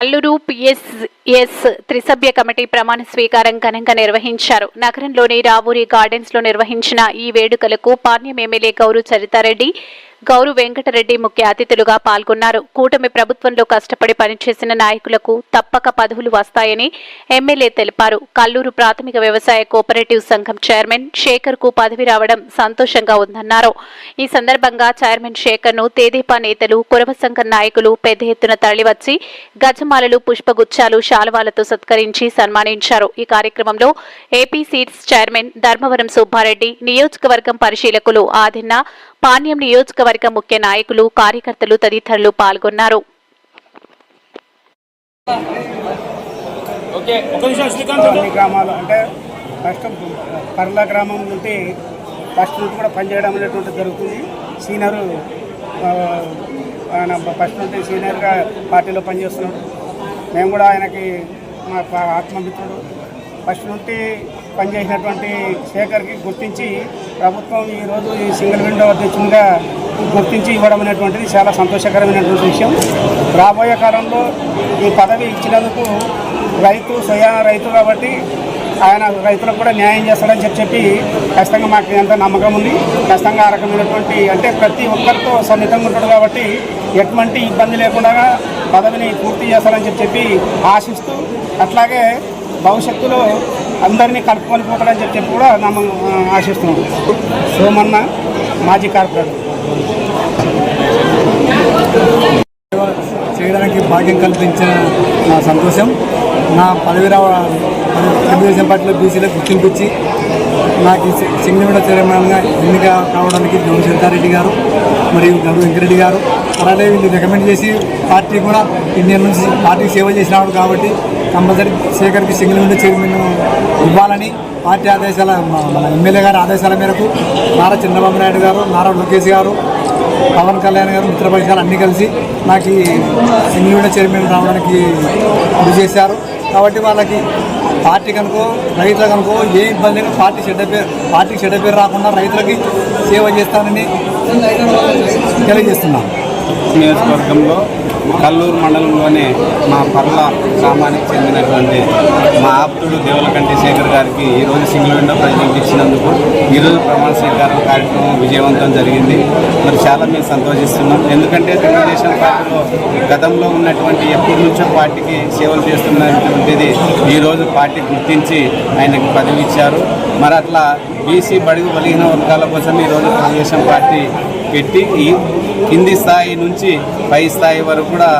Alluri PSS త్రిసభ్య committee ప్రమాణ స్వీకారం ఘనంగా నిర్వహించారు. నగరంలోని రావూరి గార్డెన్స్లో నిర్వహించిన ఈ వేడుకలకు పాణ్యం ఎమ్మెల్యే గౌరు చరితారెడ్డి గౌరు వెంకటరెడ్డి ముఖ్య అతిథులుగా పాల్గొన్నారు. కూటమి ప్రభుత్వంలో కష్టపడి పనిచేసిన నాయకులకు తప్పక పదవులు వస్తాయని ఎమ్మెల్యే తెలిపారు. కల్లూరు ప్రాథమిక వ్యవసాయ కోఆపరేటివ్ సంఘం చైర్మన్ శేఖర్కు పదవి రావడం సంతోషంగా ఉందన్నారు. ఈ సందర్భంగా చైర్మన్ శేఖర్ను తేదీపా నేతలు కురవ సంఘం నాయకులు పెద్ద ఎత్తున తరలివచ్చి గజమాలలు పుష్పగుచ్చాలు శాలువాలతో సత్కరించి సన్మానించారు. ఈ కార్యక్రమంలో AP seeds chairman Dharmavaram Subba Reddy నియోజకవర్గం పరిశీలకులు ఆదిన్న పాణ్యం నియోజకవర్గం ముఖ్య నాయకులు కార్యకర్తలు తదితరులు పాల్గొన్నారు. గ్రామాలు అంటే ఫస్ట్ పర్ల గ్రామం నుండి ఫస్ట్ నుండి కూడా పనిచేయడం అనేటువంటి జరుగుతుంది. సీనియర్ ఆ, ఆయన ఫస్ట్ నుండి సీనియర్గా పార్టీలో పనిచేస్తున్నాడు. మేము కూడా ఆయనకి మా ఆత్మమిత్రుడు. ఫస్ట్ నుండి పనిచేసినటువంటి శేఖర్కి గుర్తించి ప్రభుత్వం ఈరోజు ఈ సింగిల్ విండో అధ్యక్షునిగా గుర్తించి ఇవ్వడం అనేటువంటిది చాలా సంతోషకరమైనటువంటి విషయం. రాబోయే కాలంలో ఈ పదవి ఇచ్చినందుకు రైతు స్వయం రైతు కాబట్టి ఆయన రైతులకు కూడా న్యాయం చేస్తాడని చెప్పి చెప్పి ఖచ్చితంగా మాకు ఎంత నమ్మకం ఉంది. ఖచ్చితంగా ఆ రకమైనటువంటి అంటే ప్రతి ఒక్కరితో సన్నిహితంగా ఉంటాడు కాబట్టి ఎటువంటి ఇబ్బంది లేకుండా పదవిని పూర్తి చేస్తారని చెప్పి చెప్పి ఆశిస్తూ అట్లాగే భవిష్యత్తులో అందరినీ కలుపుకొని పోతాడని చెప్పి కూడా నమ్మ ఆశిస్తున్నాం. సోమన్న మాజీ కార్పొరేటర్. చేయడానికి భాగ్యం కల్పించిన నా సంతోషం. నా పదవిరావ తెలుగుదేశం పార్టీలో బీసీలో గుర్తింపించి నాకు ఈ సింగనగూడ చైర్మన్గా ఎన్నిక కావడానికి జోన్ సీతారెడ్డి గారు మరియు గడు వెంకరెడ్డి గారు అలాగే వీళ్ళు రికమెండ్ చేసి పార్టీ కూడా ఇండియన్ నుంచి పార్టీకి సేవ చేసినాడు కాబట్టి కంపల్సరీ శేఖర్కి సింగనగూడ చైర్మన్ ఇవ్వాలని పార్టీ ఆదేశాల మన ఎమ్మెల్యే గారి ఆదేశాల మేరకు నారా చంద్రబాబు నాయుడు గారు నారా లోకేష్ గారు పవన్ కళ్యాణ్ గారు మిత్రపక్షాలు అన్నీ కలిసి నాకు సింగిల్ విండో చైర్మన్ రావడానికి కృషి చేశారు. కాబట్టి వాళ్ళకి పార్టీ కనుకో రైతుల కనుకో ఏ ఇబ్బంది పార్టీ చెడ్డ పేరు పార్టీకి చెడ్డ పేరు రాకుండా రైతులకి సేవ చేస్తానని తెలియజేస్తున్నాను. నియోజకవర్గంలో కల్లూరు మండలంలోని మా పర్ల గ్రామానికి చెందినటువంటి మా ఆప్తుడు దేవులకంటి శేఖర్ గారికి ఈరోజు సింగిల్ విండో ప్రెసిడెంట్ ఇచ్చినందుకు ఈరోజు ప్రమాణ స్వీకారం కార్యక్రమం విజయవంతం జరిగింది. మరి చాలా మేము సంతోషిస్తున్నాం. ఎందుకంటే తెలుగుదేశం పార్టీలో గతంలో ఉన్నటువంటి ఎప్పటి నుంచో పార్టీకి సేవలు చేస్తున్నటువంటిది ఈరోజు పార్టీ గుర్తించి ఆయనకు పదవి ఇచ్చారు. మరి అట్లా బీసీ బడుగు బలిగిన వర్గాల కోసం ఈరోజు తెలుగుదేశం పార్టీ పెట్టి ఈ కింది స్థాయి నుంచి పై స్థాయి వరకు కూడా